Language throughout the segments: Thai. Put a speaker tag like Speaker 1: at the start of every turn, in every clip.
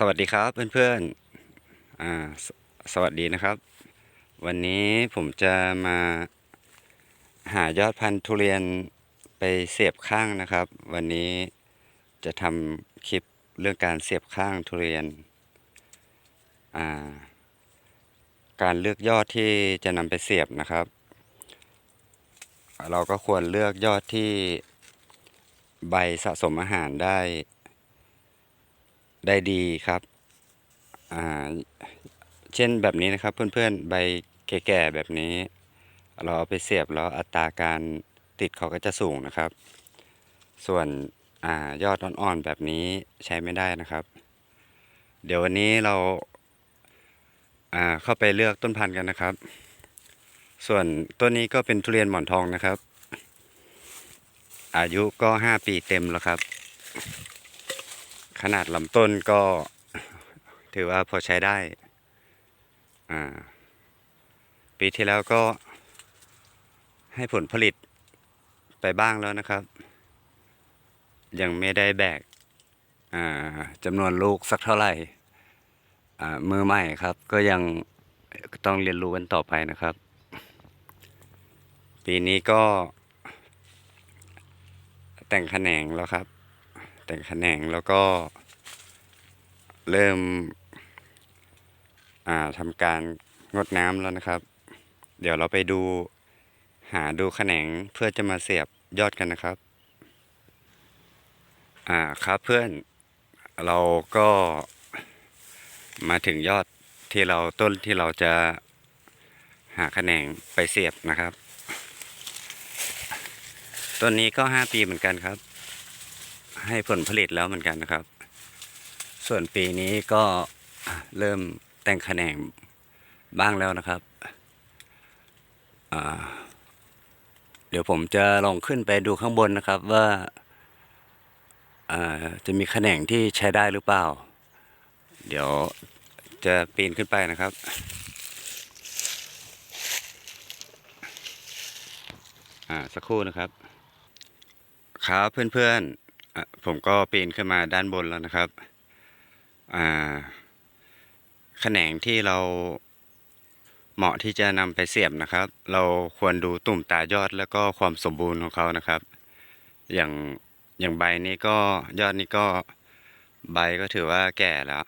Speaker 1: สวัสดีครับเพื่อนๆอ่าสสวัสดีนะครับ วันนี้ผมจะมาหายอดพันธุ์ทุเรียนไปเสียบข้างนะครับ วันนี้จะทำคลิปเรื่องการเสียบข้างทุเรียนอ่าการเลือกยอดที่จะนำไปเสียบนะครับ เราก็ควรเลือกยอดที่ใบสะสมอาหารได้ ได้ดีครับอ่าเช่นแบบนี้นะครับ เพื่อนๆใบแก่ๆแบบนี้ เราเอาไปเสียบแล้วอัตราการติดเขาก็จะสูงนะครับ ส่วนอ่ายอดอ่อนๆแบบนี้ใช้ไม่ได้นะครับ เดี๋ยววันนี้เราอ่าเข้าไปเลือกต้นพันธุ์กันนะครับ ส่วนต้นนี้ก็เป็นทุเรียนหมอนทองนะครับ อายุก็ห้าปีเต็มแล้วครับ ขนาดลำต้นก็ถือว่าพอใช้ได้ อ่า ปีที่แล้วก็ให้ผลผลิตไปบ้างแล้วนะครับ ยังไม่ได้แบกจำนวนลูกสักเท่าไหร่มือใหม่ครับ ก็ยังต้องเรียนรู้กันต่อไปนะครับ ปีนี้ก็แต่งแขนงแล้วครับ แต่งแขนงแล้วก็เริ่มทำการงดน้ำแล้วนะครับ เดี๋ยวเราไปดูหาดูแขนงเพื่อจะมาเสียบยอดกันนะครับ อ่าครับเพื่อนเราก็มาถึงยอดที่เราต้นที่เราจะหาแขนงไปเสียบนะครับ ต้นนี้ก็ห้าปีเหมือนกันครับ ให้ผลผลิตแล้วเหมือนกันนะครับ ส่วนปีนี้ก็เริ่มแต่งแขนงบ้างแล้วนะครับ เดี๋ยวผมจะลองขึ้นไปดูข้างบนนะครับว่าาจะมีแขนงที่ใช้ได้หรือเปล่า เดี๋ยวจะปีนขึ้นไปนะครับอ่าสักครู่นะครับ ครับเพื่อนๆ ผมก็ปีนขึ้นมาด้านบนแล้วนะครับแขนงที่เราเหมาะที่จะนำไปเสียบนะครับ เราควรดูตุ่มตายอดแล้วก็ความสมบูรณ์ของเขานะครับ อย่างอย่างใบนี้ก็ยอดนี้ก็ใบก็ถือว่าแก่แล้ว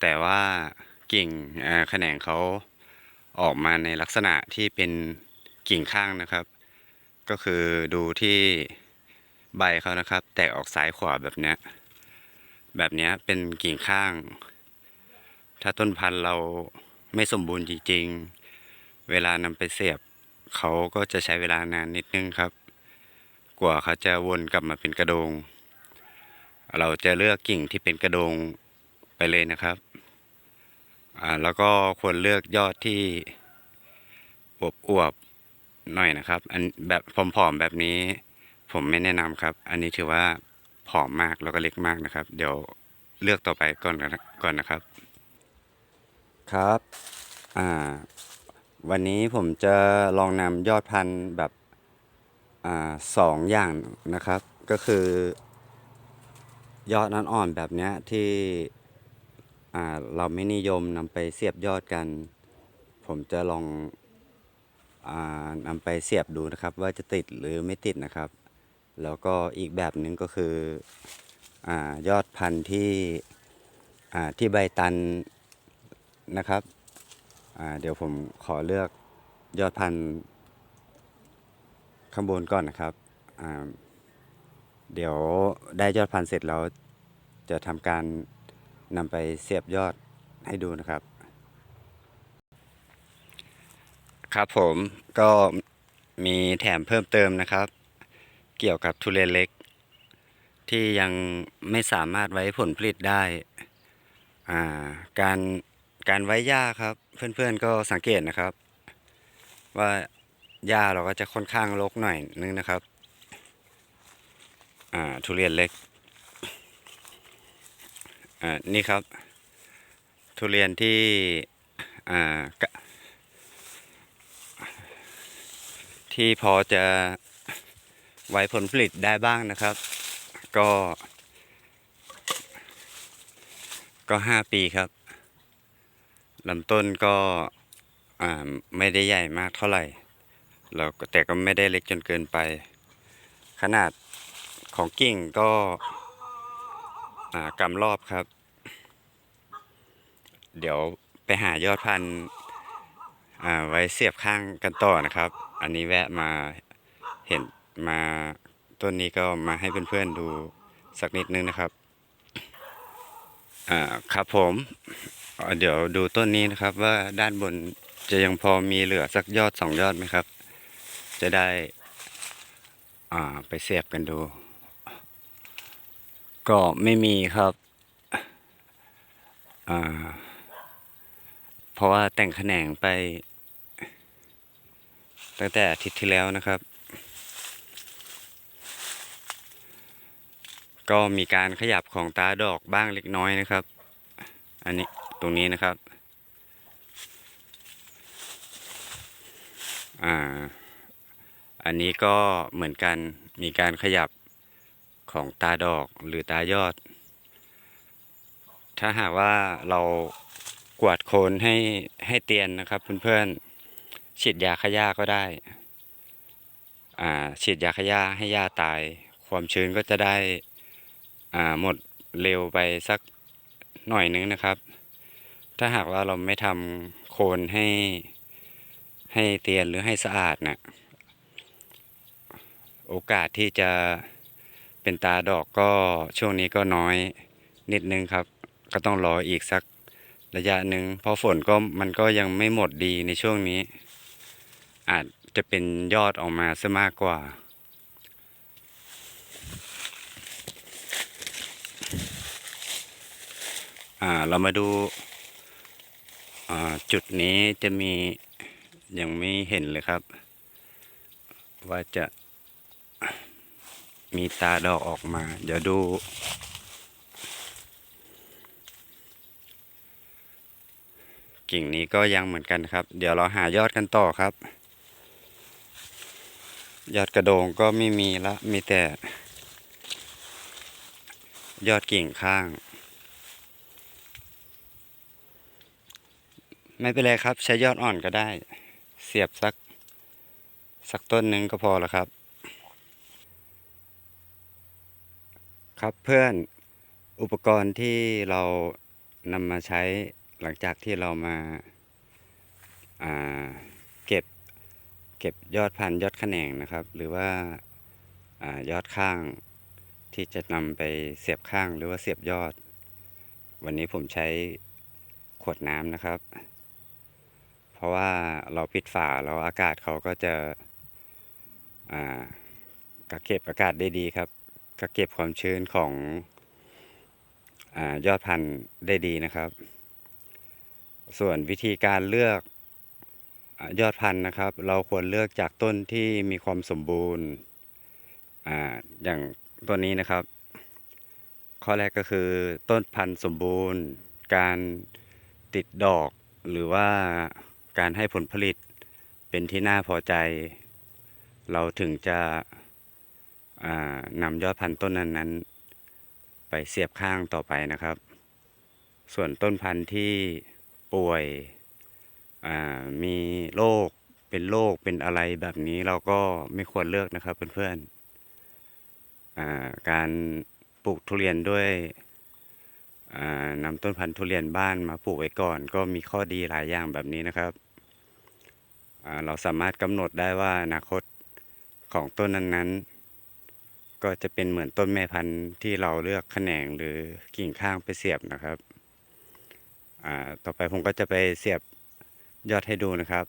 Speaker 1: แต่ว่ากิ่งแขนงเขาออกมาในลักษณะที่เป็นกิ่งข้างนะครับ ก็คือดูที่ ใบเขานะครับ แตกออกซ้ายขวาแบบเนี้ยแบบเนี้ยเป็นกิ่งข้าง ถ้าต้นพันธุ์เราไม่สมบูรณ์จริง ๆ เวลานำไปเสียบเขาก็จะใช้เวลานานนิดนึงครับ กว่าเขาจะวนกลับมาเป็นกระโดง เราจะเลือกกิ่งที่เป็นกระโดงไปเลยนะครับอ่าแล้วก็ควรเลือกยอดที่อวบอวบๆหน่อยนะครับ อันแบบผอมๆแบบนี้ ผมไม่แนะนำครับ อันนี้ถือว่าผอมมากแล้วก็เล็กมากนะครับ เดี๋ยวเลือกต่อไปก่อนนะก่อนนะครับ ครับอ่าวันนี้ผมจะลองนำยอดพันธุ์แบบอ่าสองอย่างนะครับ ก็คือยอดนั่นอ่อนแบบเนี้ยที่อ่าเราไม่นิยมนำไปเสียบยอดกัน ผมจะลองอ่านำไปเสียบดูนะครับ ว่าจะติดหรือไม่ติดนะครับ แล้วก็อีกแบบหนึ่งก็คืออยอดพันธุ์ที่ที่ใบตันนะครับเดี๋ยวผมขอเลือกยอดพันธุ์ข้างบนก่อนนะครับ เดี๋ยวได้ยอดพันธุ์เสร็จแล้วจะทำการนำไปเสียบยอดให้ดูนะครับ ครับผมก็มีแถมเพิ่มเติมนะครับ เกี่ยวกับทุเรียนเล็ก ที่ยังไม่สามารถไว้ผลผลิตได้ อ่า การการไว้หญ้าครับ เพื่อนๆก็สังเกตนะครับ ว่าหญ้าเราก็จะค่อนข้างรกหน่อยนึงนะครับ อ่าทุเรียนเล็ก อ่านี่ครับ ทุเรียนที่ อ่าที่พอจะ ไว้ผลผลิตได้บ้างนะครับ ก็ ก็ห้าปีครับลำต้นก็ไม่ได้ใหญ่มากเท่าไหร่แล้วก็แต่ก็ไม่ได้เล็กจนเกินไป ขนาดของกิ่งก็กำรอบครับ เดี๋ยวไปหายอดพันธุ์ไว้เสียบข้างกันต่อนะครับ อันนี้แวะมาเห็น มาต้นนี้ก็มาให้เพื่อนๆดูสักนิดนึงนะครับ อ่าครับผมเดี๋ยวดูต้นนี้นะครับ ว่าด้านบนจะยังพอมีเหลือสักยอดสองยอดไหมครับ จะได้อ่าไปเสียบกันดู ก็ไม่มีครับอ่าเพราะว่าแต่งแขนงไป ตั้งแต่อาทิตย์ที่แล้วนะครับ ก็มีการขยับของตาดอกบ้างเล็กน้อยนะครับ อันนี้ตรงนี้นะครับ อ่า อันนี้ก็เหมือนกันมีการขยับของตาดอกหรือตายอด ถ้าหากว่าเรากวาดโคนให้ให้เตียนนะครับเพื่อนๆฉีดยาขย่าก็ได้ อ่าฉีดยาขย่าให้หญ้าตาย ความชื้นก็จะได้ หมดเร็วไปสักหน่อยนึงนะครับ ถ้าหากว่าเราไม่ทำโคนให้ให้เตียนหรือให้สะอาดนะ่ะโอกาสที่จะเป็นตาดอกก็ช่วงนี้ก็น้อยนิดนึงครับ ก็ต้องรออีกสักระยะหนึ่งเพราะฝนก็มันก็ยังไม่หมดดีในช่วงนี้ อาจจะเป็นยอดออกมาซะมากกว่า อ่าเรามาดูอ่าจุดนี้จะมียังไม่เห็นเลยครับ ว่าจะมีตาดอกออกมา เดี๋ยวดู กิ่งนี้ก็ยังเหมือนกันครับ เดี๋ยวเราหายอดกันต่อครับ ยอดกระโดงก็ไม่มีละ มีแต่ ยอดกิ่งข้าง ไม่เป็นไรครับ ใช้ยอดอ่อนก็ได้ เสียบสัก สักต้นหนึ่งก็พอแล้วครับ ครับเพื่อนอุปกรณ์ที่เรานำมาใช้หลังจากที่เรามาาเก็บเก็บยอดพันธุ์ยอดแขนงนะครับ หรือว่าอายอดข้างที่จะนำไปเสียบข้างหรือว่าเสียบยอด วันนี้ผมใช้ขวดน้ำนะครับ เพราะว่าเราปิดฝาแล้วอากาศเขาก็จะกักเก็บอากาศได้ดีครับกักเก็บความชื้นของอยอดพันธุ์ได้ดีนะครับ ส่วนวิธีการเลือกอยอดพันธุ์นะครับ เราควรเลือกจากต้นที่มีความสมบูรณ์ออย่างต้นนี้นะครับ ข้อแรกก็คือต้นพันธุ์สมบูรณ์ การติดดอกหรือว่า การให้ผลผลิตเป็นที่น่าพอใจ เราถึงจะนำยอดพันธุ์ต้นนั้นๆไปเสียบข้างต่อไปนะครับ ส่วนต้นพันธุ์ที่ป่วยมีโรคเป็นโรคเป็นอะไรแบบนี้เราก็ไม่ควรเลือกนะครับเพื่อนๆการปลูกทุเรียนด้วยนำต้นพันธุ์ทุเรียนบ้านมาปลูกไว้ก่อน ก็มีข้อดีหลายอย่างแบบนี้นะครับ เราสามารถกำหนดได้ว่าอนาคตของต้นนั้นๆ ก็จะเป็นเหมือนต้นแม่พันธุ์ที่เราเลือกแขนงหรือกิ่งข้างไปเสียบนะครับ ต่อไปผมก็จะไปเสียบยอดให้ดูนะครับ